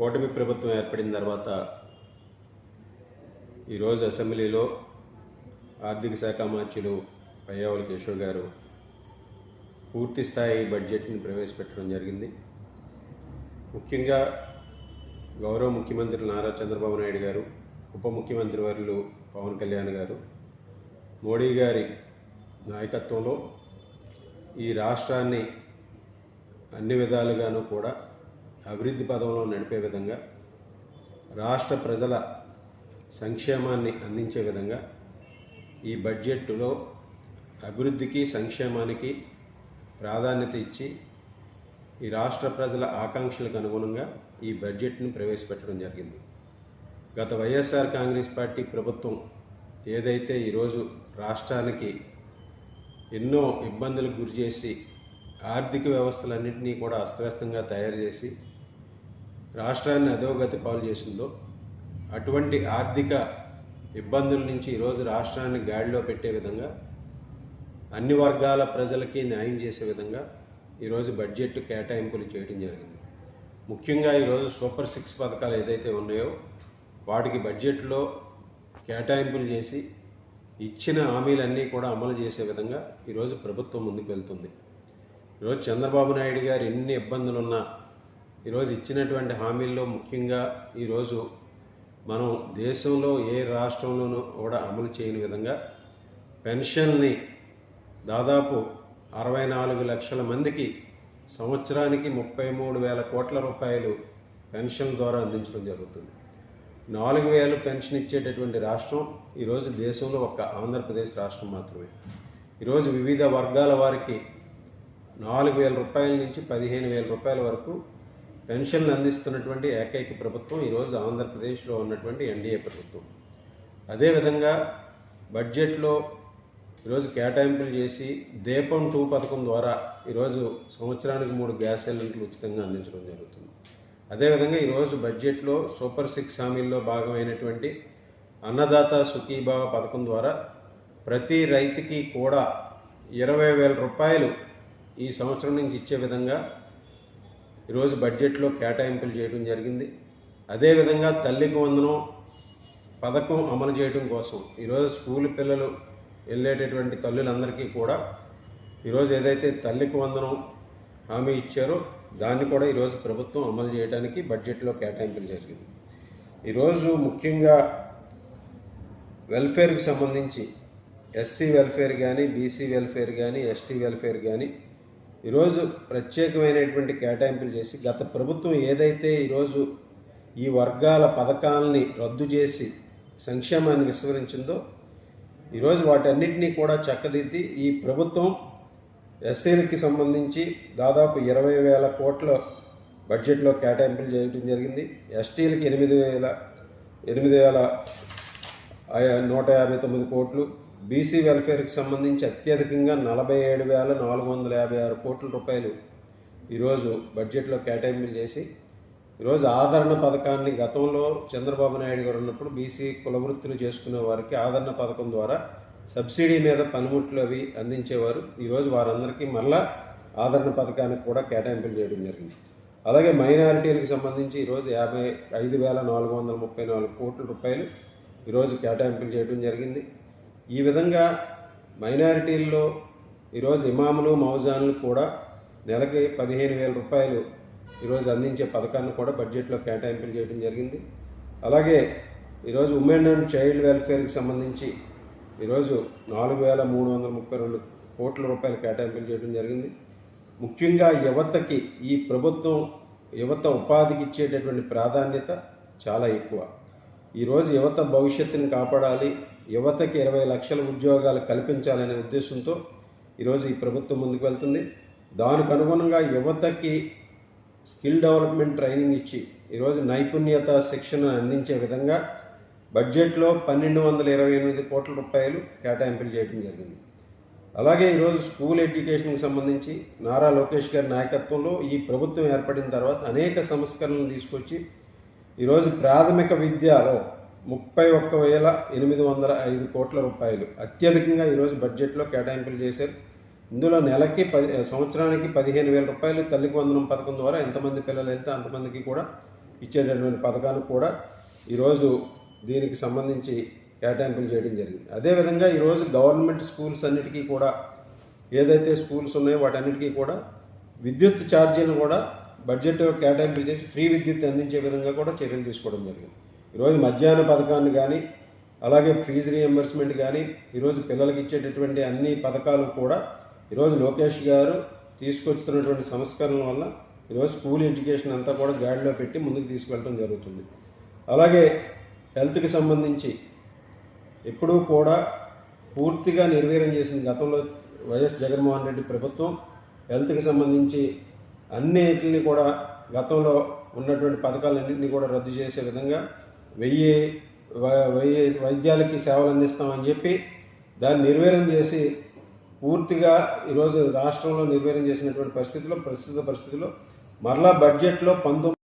కూటమి ప్రభుత్వం ఏర్పడిన తర్వాత ఈరోజు అసెంబ్లీలో ఆర్థిక శాఖ మంత్రులు పయ్యావుల కిషోర్ గారు పూర్తి స్థాయి బడ్జెట్ని ప్రవేశపెట్టడం జరిగింది. ముఖ్యంగా గౌరవ ముఖ్యమంత్రి నారా చంద్రబాబు నాయుడు గారు ఉప ముఖ్యమంత్రి వర్యులు పవన్ కళ్యాణ్ గారు మోడీ గారి నాయకత్వంలో ఈ రాష్ట్రాన్ని అన్ని విధాలుగాను కూడా అభివృద్ధి పదంలో నడిపే విధంగా రాష్ట్ర ప్రజల సంక్షేమాన్ని అందించే విధంగా ఈ బడ్జెట్లో అభివృద్ధికి సంక్షేమానికి ప్రాధాన్యత ఇచ్చి ఈ రాష్ట్ర ప్రజల ఆకాంక్షలకు అనుగుణంగా ఈ బడ్జెట్ను ప్రవేశపెట్టడం జరిగింది. గత వైఎస్ఆర్ కాంగ్రెస్ పార్టీ ప్రభుత్వం ఏదైతే ఈరోజు రాష్ట్రానికి ఎన్నో ఇబ్బందులకు గురి చేసి ఆర్థిక వ్యవస్థలన్నింటినీ కూడా అస్తవ్యస్తంగా తయారు చేసి రాష్ట్రాన్ని అధోగతి పాలు చేసిందో అటువంటి ఆర్థిక ఇబ్బందుల నుంచి ఈరోజు రాష్ట్రాన్ని గాడిలో పెట్టే విధంగా అన్ని వర్గాల ప్రజలకి న్యాయం చేసే విధంగా ఈరోజు బడ్జెట్ కేటాయింపులు చేయడం జరిగింది. ముఖ్యంగా ఈరోజు సూపర్ సిక్స్ పథకాలు ఏదైతే ఉన్నాయో వాటికి బడ్జెట్లో కేటాయింపులు చేసి ఇచ్చిన హామీలన్నీ కూడా అమలు చేసే విధంగా ఈరోజు ప్రభుత్వం ముందుకు వెళ్తుంది. ఈరోజు చంద్రబాబు నాయుడు గారు ఎన్ని ఇబ్బందులున్నా ఈరోజు ఇచ్చినటువంటి హామీల్లో ముఖ్యంగా ఈరోజు మనం దేశంలో ఏ రాష్ట్రంలోనూ కూడా అమలు చేయని విధంగా పెన్షన్ని దాదాపు అరవై నాలుగు లక్షల మందికి సంవత్సరానికి ముప్పై మూడు వేల కోట్ల రూపాయలు పెన్షన్ ద్వారా అందించడం జరుగుతుంది. నాలుగు వేలు పెన్షన్ ఇచ్చేటటువంటి రాష్ట్రం ఈరోజు దేశంలో ఒక్క ఆంధ్రప్రదేశ్ రాష్ట్రం మాత్రమే. ఈరోజు వివిధ వర్గాల వారికి నాలుగు వేల రూపాయల నుంచి పదిహేను వేల రూపాయల వరకు పెన్షన్లు అందిస్తున్నటువంటి ఏకైక ప్రభుత్వం ఈరోజు ఆంధ్రప్రదేశ్లో ఉన్నటువంటి ఎన్డీఏ ప్రభుత్వం. అదేవిధంగా బడ్జెట్లో ఈరోజు కేటాయింపులు చేసి దీపం టూ పథకం ద్వారా ఈరోజు సంవత్సరానికి మూడు గ్యాస్ సిలిండర్లు ఉచితంగా అందించడం జరుగుతుంది. అదేవిధంగా ఈరోజు బడ్జెట్లో సూపర్ సిక్స్ హామీల్లో భాగమైనటువంటి అన్నదాత సుఖీభావ పథకం ద్వారా ప్రతి రైతుకి కూడా ఇరవై వేల రూపాయలు ఈ సంవత్సరం నుంచి ఇచ్చే విధంగా ఈరోజు బడ్జెట్లో కేటాయింపులు చేయడం జరిగింది. అదేవిధంగా తల్లికి వందనం పథకం అమలు చేయడం కోసం ఈరోజు స్కూల్ పిల్లలు వెళ్ళేటటువంటి తల్లులందరికీ కూడా ఈరోజు ఏదైతే తల్లికి వందనం హామీ ఇచ్చారో దాన్ని కూడా ఈరోజు ప్రభుత్వం అమలు చేయడానికి బడ్జెట్లో కేటాయింపులు జరిగింది ఈరోజు ముఖ్యంగా వెల్ఫేర్కి సంబంధించి ఎస్సీ వెల్ఫేర్ కానీ బీసీ వెల్ఫేర్ కానీ ఎస్టీ వెల్ఫేర్ కానీ ఈరోజు ప్రత్యేకమైనటువంటి కేటాయింపులు చేసి గత ప్రభుత్వం ఏదైతే ఈరోజు ఈ వర్గాల పథకాలని రద్దు చేసి సంక్షేమాన్ని విస్మరించిందో ఈరోజు వాటన్నిటినీ కూడా చక్కదిద్ది ఈ ప్రభుత్వం ఎస్సీలకి సంబంధించి దాదాపు ఇరవై వేల కోట్ల బడ్జెట్లో కేటాయింపులు చేయడం జరిగింది. ఎస్టీలకి ఎనిమిది వేల ఎనిమిది వేల నూట యాభై తొమ్మిది కోట్లు బీసీ వెల్ఫేర్కి సంబంధించి అత్యధికంగా నలభై ఏడు వేల నాలుగు వందల యాభై ఆరు కోట్ల రూపాయలు ఈరోజు బడ్జెట్లో కేటాయింపులు చేసి ఈరోజు ఆదరణ పథకాన్ని గతంలో చంద్రబాబు నాయుడు గారు ఉన్నప్పుడు బీసీ కులవృత్తులు చేసుకునే వారికి ఆదరణ పథకం ద్వారా సబ్సిడీ మీద పనిముట్లు అవి అందించేవారు. ఈరోజు వారందరికీ మళ్ళా ఆదరణ పథకానికి కూడా కేటాయింపులు చేయడం జరిగింది. అలాగే మైనారిటీలకు సంబంధించి ఈరోజు యాభై ఐదు వేల నాలుగు వందల ముప్పై నాలుగు కోట్ల రూపాయలు ఈరోజు కేటాయింపులు చేయడం జరిగింది. ఈ విధంగా మైనారిటీల్లో ఈరోజు ఇమాములు మౌజాన్లు కూడా నెలకి పదిహేను వేల రూపాయలు ఈరోజు అందించే పథకాన్ని కూడా బడ్జెట్లో కేటాయింపులు చేయడం జరిగింది. అలాగే ఈరోజు ఉమెన్ అండ్ చైల్డ్ వెల్ఫేర్కి సంబంధించి ఈరోజు నాలుగు వేల మూడు వందల ముప్పై రెండు కోట్ల రూపాయలు కేటాయింపులు చేయడం జరిగింది. ముఖ్యంగా యువతకి ఈ ప్రభుత్వం యువత ఉపాధికి ఇచ్చేటటువంటి ప్రాధాన్యత చాలా ఎక్కువ. ఈరోజు యువత భవిష్యత్తుని కాపాడాలి యువతకి ఇరవై లక్షల ఉద్యోగాలు కల్పించాలనే ఉద్దేశంతో ఈరోజు ఈ ప్రభుత్వం ముందుకు వెళ్తుంది. దానికి అనుగుణంగా యువతకి స్కిల్ డెవలప్మెంట్ ట్రైనింగ్ ఇచ్చి ఈరోజు నైపుణ్యత శిక్షణ అందించే విధంగా బడ్జెట్లో పన్నెండు వందల ఇరవై ఎనిమిది కోట్ల రూపాయలు కేటాయింపులు చేయడం జరిగింది. అలాగే ఈరోజు స్కూల్ ఎడ్యుకేషన్కి సంబంధించి నారా లోకేష్ గారి నాయకత్వంలో ఈ ప్రభుత్వం ఏర్పడిన తర్వాత అనేక సంస్కరణలు తీసుకొచ్చి ఈరోజు ప్రాథమిక విద్యలో ముప్పై ఒక్క వేల ఎనిమిది వందల ఐదు కోట్ల రూపాయలు. అత్యధికంగా ఈరోజు బడ్జెట్లో కేటాయింపులు చేశారు. ఇందులో నెలకి పది సంవత్సరానికి పదిహేను వేల రూపాయలు తల్లికి వందనం పథకం ద్వారా ఎంతమంది పిల్లలు వెళ్తే అంతమందికి కూడా ఇచ్చేటటువంటి పథకాలు కూడా ఈరోజు దీనికి సంబంధించి కేటాయింపులు చేయడం జరిగింది. అదేవిధంగా ఈరోజు గవర్నమెంట్ స్కూల్స్ అన్నిటికీ కూడా ఏదైతే స్కూల్స్ ఉన్నాయో వాటన్నిటికీ కూడా విద్యుత్ ఛార్జీలను కూడా బడ్జెట్ కేటాయింపులు చేసి ఫ్రీ విద్యుత్ అందించే విధంగా కూడా చర్యలు తీసుకోవడం జరిగింది. ఈరోజు మధ్యాహ్న పథకాన్ని కానీ అలాగే ఫీజు రియంబర్స్మెంట్ కానీ ఈరోజు పిల్లలకి ఇచ్చేటటువంటి అన్ని పథకాలు కూడా ఈరోజు లోకేష్ గారు తీసుకొస్తున్నటువంటి సంస్కరణల వల్ల ఈరోజు స్కూల్ ఎడ్యుకేషన్ అంతా కూడా గాడిలో పెట్టి ముందుకు తీసుకెళ్ళడం జరుగుతుంది. అలాగే హెల్త్కి సంబంధించి ఎప్పుడూ కూడా పూర్తిగా నిర్వీర్యం చేసిన గతంలో వైఎస్ జగన్మోహన్ రెడ్డి ప్రభుత్వం హెల్త్కి సంబంధించి అన్నిటిని కూడా గతంలో ఉన్నటువంటి పథకాలన్నింటినీ కూడా రద్దు చేసే విధంగా వెయ్యి వెయ్యి వైద్యాలకి సేవలు అందిస్తామని చెప్పి దాన్ని నిర్వీర్యం చేసి పూర్తిగా ఈరోజు రాష్ట్రంలో నిర్వీర్యం చేసినటువంటి పరిస్థితిలో ప్రస్తుత పరిస్థితిలో మరలా బడ్జెట్లో పంతొమ్మిది